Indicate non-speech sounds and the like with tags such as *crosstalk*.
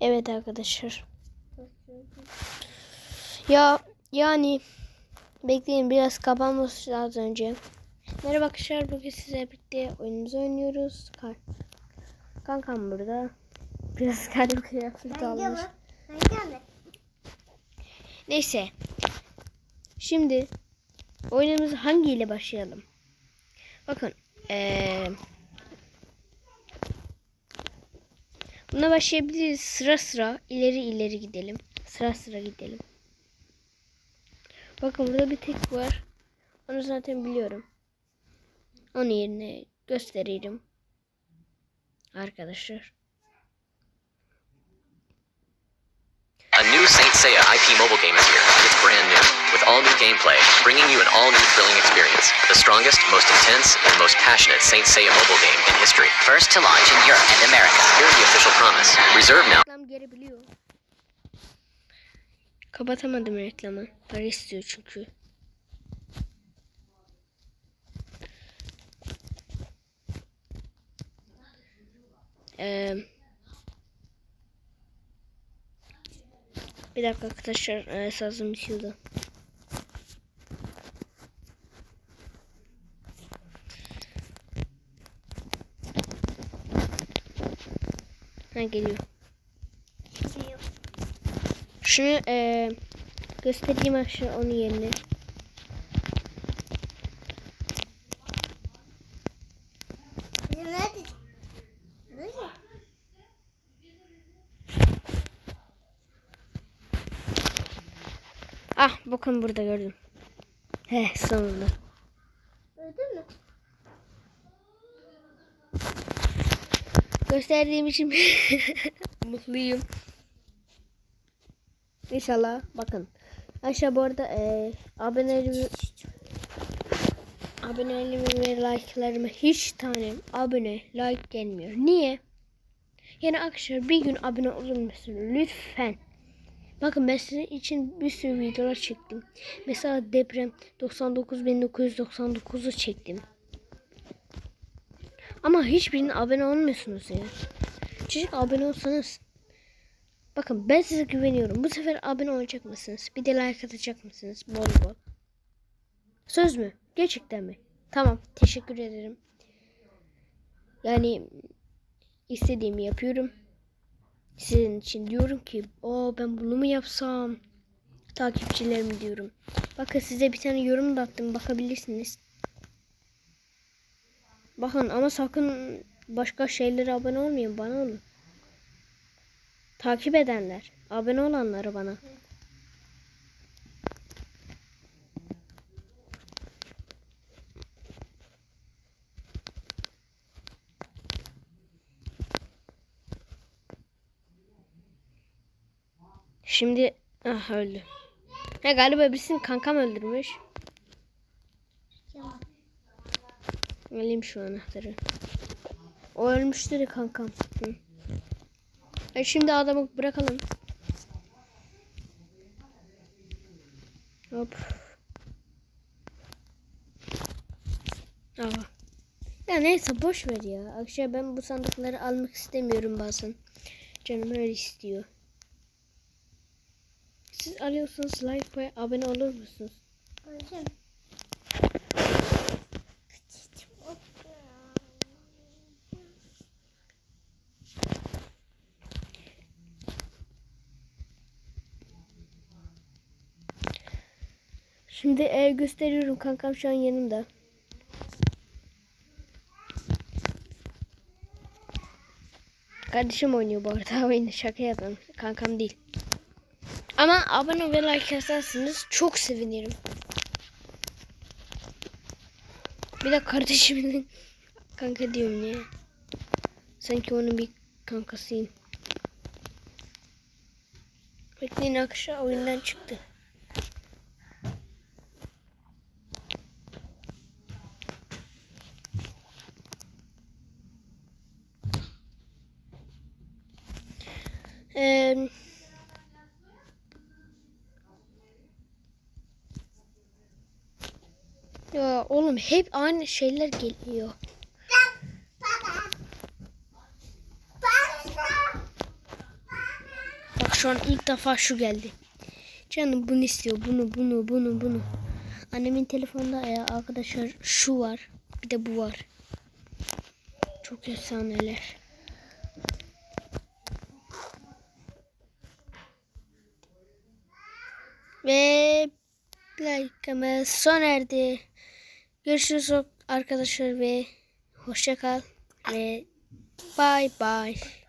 Evet arkadaşlar. Ya yani bekleyin biraz kapanması lazım önce. Merhaba arkadaşlar bugün size birlikte oyunumuzu oynuyoruz. Kan Kankam burada. Biraz kalem kıyafet almış. Neyse. Şimdi oyunumuzu hangiyle başlayalım? Bakın. Eee Buna başlayabiliriz. Sıra sıra ileri ileri gidelim. Sıra sıra gidelim. Bakın burada bir tek var. Onu zaten biliyorum. Onun yerine gösteririm. Arkadaşlar. A new Saint Seiya IP mobile game is here. Brand new, with all new gameplay, bringing you an all new thrilling experience. The strongest, most intense, and most passionate Saint Seiya mobile game in history. First to launch in Europe and America. Here's the official promise. Reserve now. Kapatamadım reklamı. Para istiyor çünkü. Bir dakika arkadaşlar ee, sazım bitiyordu. Ha geliyor. Şunu eee göstereyim aşağı onun yerine. Ah bakın burada gördüm. He sonunda. Öldün mü? Gösterdiğim için *laughs* mutluyum. İnşallah bakın. Aşağı bu arada eee abonelerimi abonelerimi ve like'larıma hiç tane abone like gelmiyor. Niye? Yani arkadaşlar bir gün abone olur musunuz? Lütfen. Bakın ben sizin için bir sürü videolar çektim. Mesela deprem 99.999'u çektim. Ama hiçbirine abone olmuyorsunuz ya. Çocuk abone olsanız. Bakın ben size güveniyorum. Bu sefer abone olacak mısınız? Bir de like atacak mısınız? Bol bol. Söz mü? Gerçekten mi? Tamam. Teşekkür ederim. Yani istediğimi yapıyorum. Sizin için diyorum ki o ben bunu mu yapsam? Takipçilerim diyorum. Bakın size bir tane yorum da attım. Bakabilirsiniz. Bakın ama sakın başka şeylere abone olmayın. Bana olun. Takip edenler. Abone olanları bana. Şimdi ah öldü. Ha galiba birisini kankam öldürmüş. Alayım şu anahtarı. O ölmüştü de kankam. Hı. E şimdi adamı bırakalım. Hop. Aa. Ya neyse boş ver ya. Akşam ben bu sandıkları almak istemiyorum bazen. Canım öyle istiyor. Siz alıyorsunuz like ve abone olur musunuz? Şimdi e, gösteriyorum kankam şu an yanımda. Kardeşim oynuyor bu arada *laughs* oyunu şaka yapıyorum. Kankam değil. Ama abone ve like atarsanız çok sevinirim. Bir de kardeşimin *laughs* kanka diyorum niye? Sanki onun bir kankasıyım. Bekleyin akşam oyundan çıktı. Eee Ya oğlum hep aynı şeyler geliyor. şu an ilk defa şu geldi. Canım bunu istiyor. Bunu, bunu, bunu, bunu. Annemin telefonunda ya arkadaşlar şu var. Bir de bu var. Çok efsaneler. Ve like'ımız son erdi. Görüşürüz arkadaşlar ve hoşça kal ve bye bye.